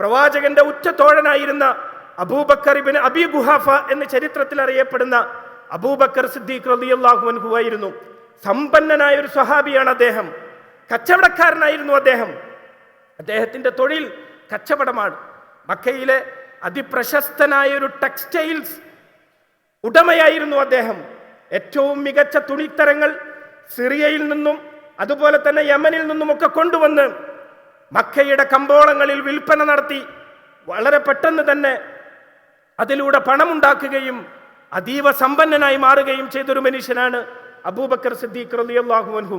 പ്രവാചകന്റെ ഉറ്റത്തോഴനായിരുന്ന അബൂബക്കർ ഇബിൻ അബി ഗുഹാഫ എന്ന ചരിത്രത്തിൽ അറിയപ്പെടുന്ന അബൂബക്കർ സിദ്ദീഖ് റളിയല്ലാഹു അൻഹു ആയിരുന്നു. സമ്പന്നനായ ഒരു സ്വഹാബിയാണ് അദ്ദേഹം. കച്ചവടക്കാരനായിരുന്നു അദ്ദേഹം. അദ്ദേഹത്തിന്റെ തൊഴിൽ കച്ചവടമാണ്. മക്കയിലെ അതിപ്രശസ്തനായ ഒരു ടെക്സ്റ്റൈൽസ് ഉടമയായിരുന്നു അദ്ദേഹം. ഏറ്റവും മികച്ച തുണിത്തരങ്ങൾ സിറിയയിൽ നിന്നും അതുപോലെ തന്നെ യമനിൽ നിന്നുമൊക്കെ കൊണ്ടുവന്ന് മക്കയുടെ കമ്പോളങ്ങളിൽ വിൽപ്പന നടത്തി വളരെ പെട്ടെന്ന് തന്നെ അതിലൂടെ പണമുണ്ടാക്കുകയും അതീവ സമ്പന്നനായി മാറുകയും ചെയ്തൊരു മനുഷ്യനാണ് അബൂബക്കർ സിദ്ദീഖ് റളിയല്ലാഹു അൻഹു.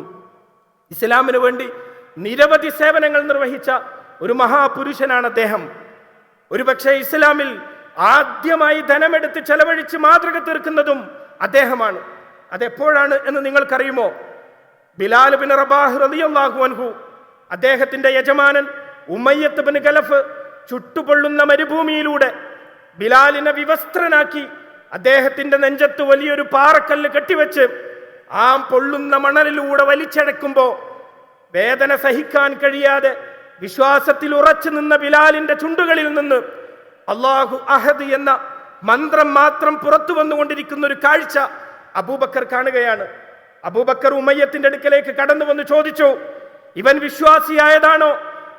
ഇസ്ലാമിന് വേണ്ടി നിരവധി സേവനങ്ങൾ നിർവഹിച്ച ഒരു മഹാപുരുഷനാണ് അദ്ദേഹം. ഒരുപക്ഷെ ഇസ്ലാമിൽ ആദ്യമായി ധനമെടുത്ത് ചെലവഴിച്ച് മാതൃക തീർക്കുന്നതും അദ്ദേഹമാണ്. അതെപ്പോഴാണ് എന്ന് നിങ്ങൾക്കറിയുമോ? ബിലാൽ ബിൻ റബാഹ് റളിയല്ലാഹു അൻഹു അദ്ദേഹത്തിന്റെ യജമാനൻ ഉമ്മയ്യത്ത് ഗലഫ് ചുട്ടുപൊള്ളുന്ന മരുഭൂമിയിലൂടെ ബിലാലിനെ വിവസ്ത്രനാക്കി അദ്ദേഹത്തിന്റെ നെഞ്ചത്ത് വലിയൊരു പാറക്കല്ല് കെട്ടിവെച്ച് ആ പൊള്ളുന്ന മണലിലൂടെ വലിച്ചടക്കുമ്പോൾ വേദന സഹിക്കാൻ കഴിയാതെ വിശ്വാസത്തിൽ ഉറച്ചു നിന്ന ബിലാലിന്റെ ചുണ്ടുകളിൽ നിന്ന് അള്ളാഹു അഹദ് എന്ന മന്ത്രം മാത്രം പുറത്തു വന്നുകൊണ്ടിരിക്കുന്ന ഒരു കാഴ്ച അബൂബക്കർ കാണുകയാണ്. അബൂബക്കർ ഉമ്മയ്യത്തിന്റെ അടുക്കലേക്ക് കടന്നു വന്ന് ചോദിച്ചു ഇവൻ വിശ്വാസിയായതാണോ?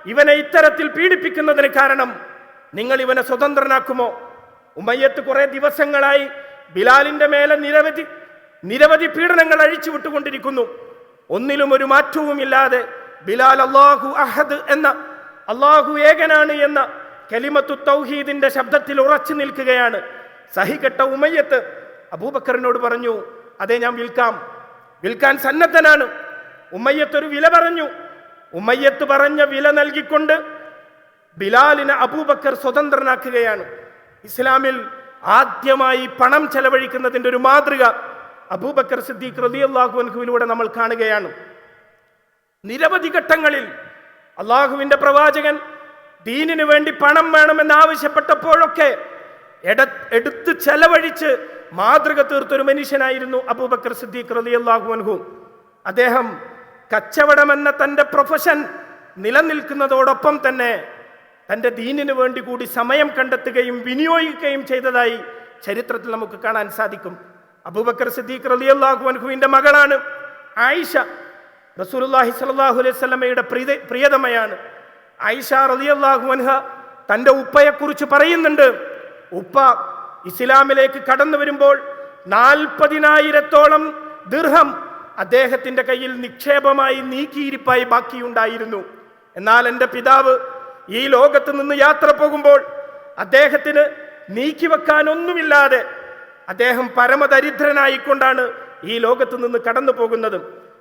ഇവനെ ഇത്തരത്തിൽ പീഡിപ്പിക്കുന്നതിന് കാരണം നിങ്ങൾ ഇവനെ സ്വതന്ത്രനാക്കുമോ? ഉമ്മയ്യത്ത് കുറേ ദിവസങ്ങളായി ബിലാലിന്റെ മേലെ നിരവധി നിരവധി പീഡനങ്ങൾ അഴിച്ചു വിട്ടുകൊണ്ടിരിക്കുന്നു. ഒന്നിലും ഒരു മാറ്റവുമില്ലാതെ ബിലാൽ അള്ളാഹു അഹദ് എന്ന അള്ളാഹു ഏകനാണ് എന്ന കലിമത്തു തൗഹീദിന്റെ ശബ്ദത്തിൽ ഉറച്ചു നിൽക്കുകയാണ്. സഹികെട്ട ഉമയ്യത്ത് അബൂബക്കറിനോട് പറഞ്ഞു അതെ ഞാൻ വിൽക്കാം. വിൽക്കാൻ സന്നദ്ധനാണ്. ഉമ്മയ്യത്ത് ഒരു വില പറഞ്ഞു ഉമ്മയ്യത്ത് പറഞ്ഞ വില നൽകിക്കൊണ്ട് ബിലാലിനെ അബൂബക്കർ സ്വതന്ത്രനാക്കുകയാണ്. ഇസ്ലാമിൽ ആദ്യമായി പണം ചെലവഴിക്കുന്നതിന്റെ ഒരു മാതൃക അബൂബക്കർ സിദ്ദീഖ് റളിയല്ലാഹു അൻഹുവിലൂടെ നമ്മൾ കാണുകയാണ്. നിരവധി ഘട്ടങ്ങളിൽ അള്ളാഹുവിന്റെ പ്രവാചകൻ ദീനിന് വേണ്ടി പണം വേണമെന്ന് ആവശ്യപ്പെട്ടപ്പോഴൊക്കെ എട എടുത്ത് ചെലവഴിച്ച് മാതൃക തീർത്തൊരു മനുഷ്യനായിരുന്നു അബൂബക്കർ സിദ്ദീഖ് റളിയല്ലാഹു അൻഹു. അദ്ദേഹം കച്ചവടമെന്ന തന്റെ പ്രൊഫഷൻ നിലനിൽക്കുന്നതോടൊപ്പം തന്നെ തന്റെ ദീനിനു വേണ്ടി കൂടി സമയം കണ്ടെത്തുകയും വിനിയോഗിക്കുകയും ചെയ്തതായി ചരിത്രത്തിൽ നമുക്ക് കാണാൻ സാധിക്കും. അബൂബക്കർ സിദ്ദീഖ് റളിയല്ലാഹു അൻഹുവിന്റെ മകളാണ് ആയിഷ. റസൂലുള്ളാഹി സലാഹു അലൈഹി വസല്ലമയുടെ പ്രിയ പ്രിയതമയാണ്. ആയിഷ റളിയല്ലാഹു അൻഹ തന്റെ ഉപ്പയെക്കുറിച്ച് പറയുന്നുണ്ട്. ഉപ്പ ഇസ്ലാമിലേക്ക് കടന്നു വരുമ്പോൾ നാൽപ്പതിനായിരത്തോളം ദീർഘം അദ്ദേഹത്തിന്റെ കയ്യിൽ നിക്ഷേപമായി നീക്കിയിരിപ്പായി ബാക്കിയുണ്ടായിരുന്നു. എന്നാൽ എന്റെ പിതാവ് ഈ ലോകത്ത് നിന്ന് യാത്ര പോകുമ്പോൾ അദ്ദേഹത്തിന് നീക്കി ഒന്നുമില്ലാതെ അദ്ദേഹം പരമദരിദ്രനായിക്കൊണ്ടാണ് ഈ ലോകത്ത് നിന്ന് കടന്നു പോകുന്നത്